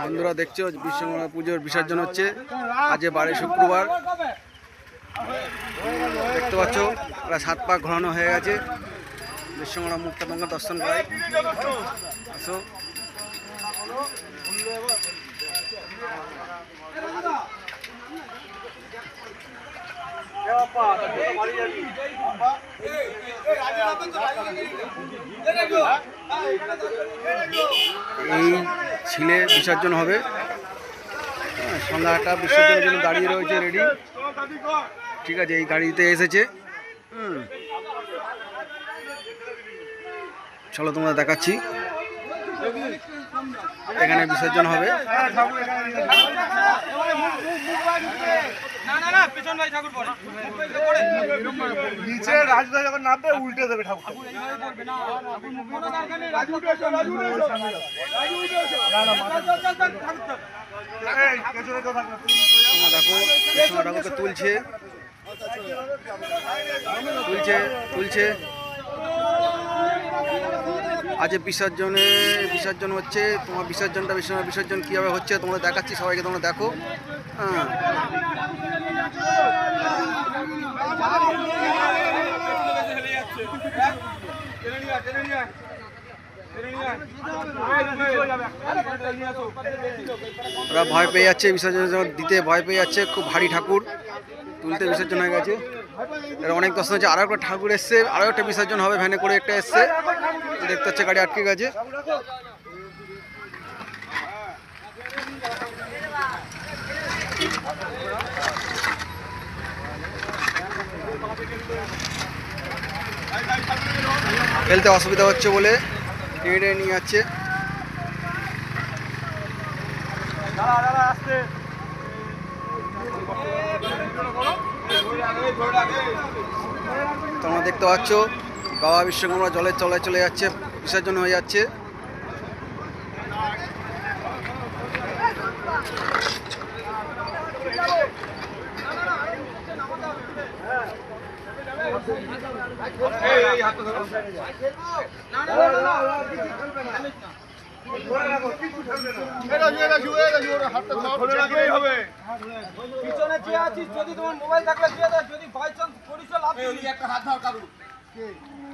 বন্ধুরা দেখছ বিশ্বকর্মা পুজোর বিসর্জন হচ্ছে। আজ বারে শুক্রবার। দেখতে পাচ্ছ প্রায় সাত পাক ঘোরানো হয়ে গেছে। বিশ্বকর্মা মুক্তা দর্শন করাই। আসো। এই ছিলে বিসর্জন হবে। হ্যাঁ, সন্ধ্যাটা বিসর্জনের জন্য দাঁড়িয়ে রয়েছে রেডি ঠিক আছে এই গাড়িতে এসেছে। চলো তোমরা দেখাচ্ছি। এখানে বিসর্জন হবে। নিচে রাজদা যখন নামবে উল্টে দেবে ঠাকুর। দেখো ঠাকুরকে তুলছে। তুলছে তুলছে। আজ বিসর্জনে, বিসর্জন হচ্ছে, তোমার বিসর্জনটা বিসর্জন বিসর্জন কীভাবে হচ্ছে তোমরা দেখাচ্ছি, সবাইকে তোমরা দেখো। হ্যাঁ। ওরা ভয় পেয়ে যাচ্ছে বিসর্জন দিতে ভয় পেয়ে যাচ্ছে, খুব ভারী ঠাকুর তুলতে বিসর্জন হয়ে গেছে। এরা অনেক দর্শন হচ্ছে, আরও একটা ঠাকুর এসছে, আরও একটা বিসর্জন হবে, ভ্যানে করে একটা এসছে। দেখতে হচ্ছে গাড়ি আটকে গেছে। খেলতে অসুবিধা হচ্ছে বলে টেনে নিয়ে যাচ্ছে। তোমরা দেখতে পাচ্ছ বাবা বিশ্বকর্মা জলের চলায় চলে যাচ্ছে বিসর্জন হয়ে যাচ্ছে। পিছনে যে আছিস যদি তোমার মোবাইল থাকলে দিয়ে দাও যদি বাই চান্স পরিচয় লাভ একটা হাত ধর কারু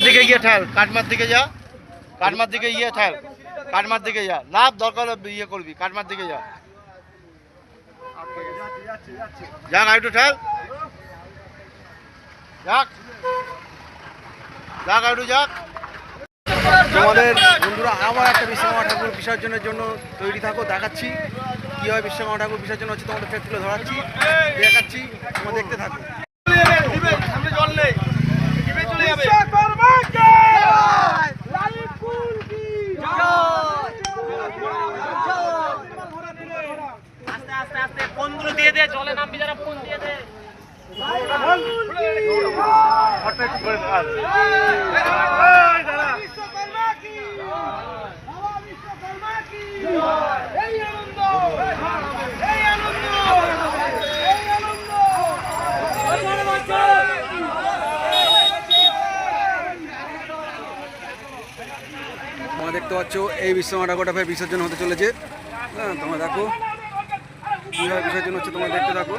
দিকে গিয়ে ঠেল, কাটমার দিকে যা, কাটমার দিকে ইয়ে ঠেল, কাটমার দিকে যা, লাভ দরকার ইয়ে করবি, কাটমার দিকে যা। যাক, আর ঠেল। যাক। যাক একটু যাক। তোমাদের বন্ধুরা আবার একটা বিশ্বকর্মা ঠাকুর বিসর্জনের জন্য তৈরি থাকো দেখাচ্ছি। কীভাবে বিশ্বকর্মা ঠাকুর বিসর্জন হচ্ছে তোমাদের ফের তুলে ধরাচ্ছি দেখাচ্ছি তোমরা দেখতে থাকো। আস্তে আস্তে আস্তে ফোনগুলো দিয়ে দে জলে নামবি যারা ফোন তোমরা দেখতে পাচ্ছ, এই ঠাকুরটা ফের বিসর্জন হতে চলেছে। হ্যাঁ তোমরা দেখো। বিসর্জন হচ্ছে, তোমরা দেখতে থাকো।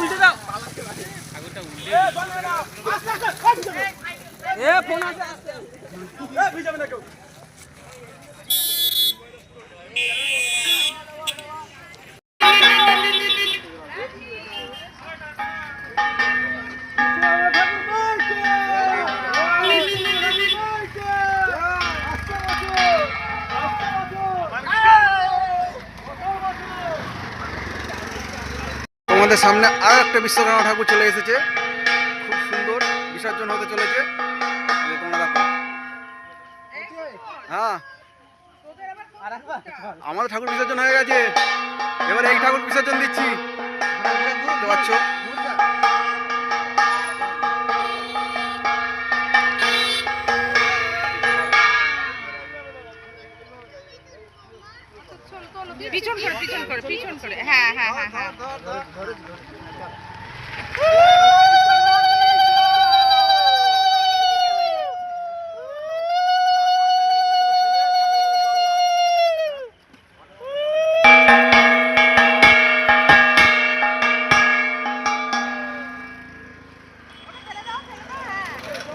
উল্টে দাও এ ফোন আছে এ ভিজাবে না কেউ Thank you. তোমাদের সামনে আর একটা বিশ্বকর্মা ঠাকুর চলে এসেছে। খুব সুন্দর বিসর্জন হতে চলেছে। হ্যাঁ। আমাদের ঠাকুর বিসর্জন হয়ে গেছে। এবার এই ঠাকুর বিসর্জন দিচ্ছি। দেখতে পাচ্ছ? পিছন করে পিছন করে পিছন করে। হ্যাঁ হ্যাঁ হ্যাঁ হ্যাঁ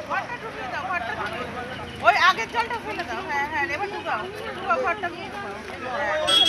ঘরটা ঢুকিয়ে দাও ঘরটা ঢুকিয়ে দাও। ওই আগের জলটা ফেলে দাও। হ্যাঁ হ্যাঁ এবার ঢুকাও। ঢুকাও ঘরটা ঢুকাও